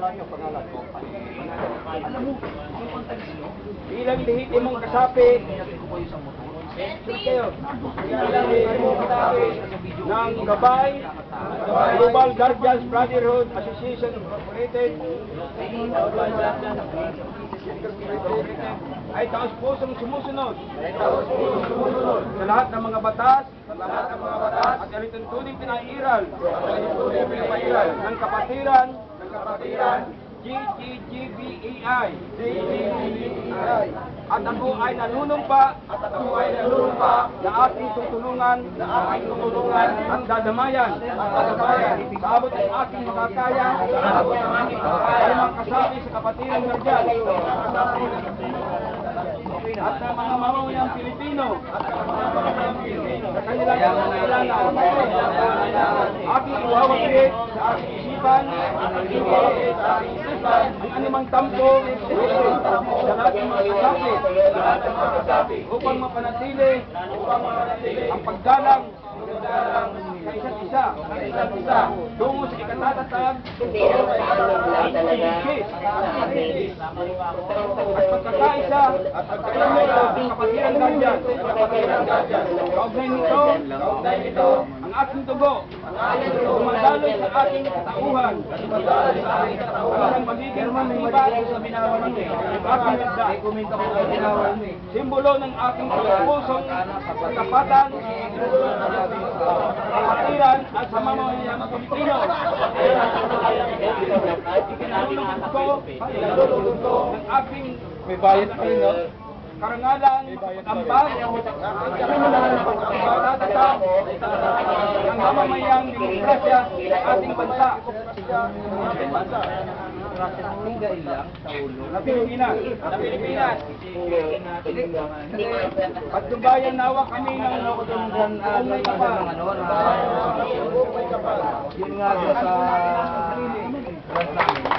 nyo, pangalan ko. Alam mo, yung context nyo, Bilang lehitimong kasapi, pinatay ko kayo. Sa. Bilang lehitimong kasapi ng Gabay, Global Guardians Brotherhood Association Incorporated, ay taos pusong sumusunod. Sa lahat ng mga batas at alituntuning pinairal ng kapatiran GGGBEI at ako ay nanunumpa at ako ay nanunumpa na ating tutulungan na ating tutulungan ang dadamayan. Ang dadamayan. Sa abot ng aking makakaya sa abot ng aking makakaya ay mga kasabi sa kapatiran ng dyan at sa mga mamamayang Pilipino sa kanilang kailangan aking iwawagit sa aking isipan sa aking isipan ang anumang tampo sa lahat ng mga kasapi upang mapanatili ang paggalang sa isa't isa. Tungo sa ikatatatag at pagkakaisa at pagkakaisa ng kapatiran ganyan kaugnay nito ang aking dugo dumadaloy sa aking katauhan ang magiging matibay sa binawan ng aking ganda simbolo ng aking pusong katapatan kapatiran at sa mamamayang Pilipino ikinalulugod ko ng aking may bayad pa rin, no? Karangalan, ambag, pagtatatag, ang mamamayang demokrasya sa ating bansa. Ating bansa. Na Pilipinas. Na Pilipinas. Patnubayan nawa kami ng umay kapal. Yun nga sa Thank you.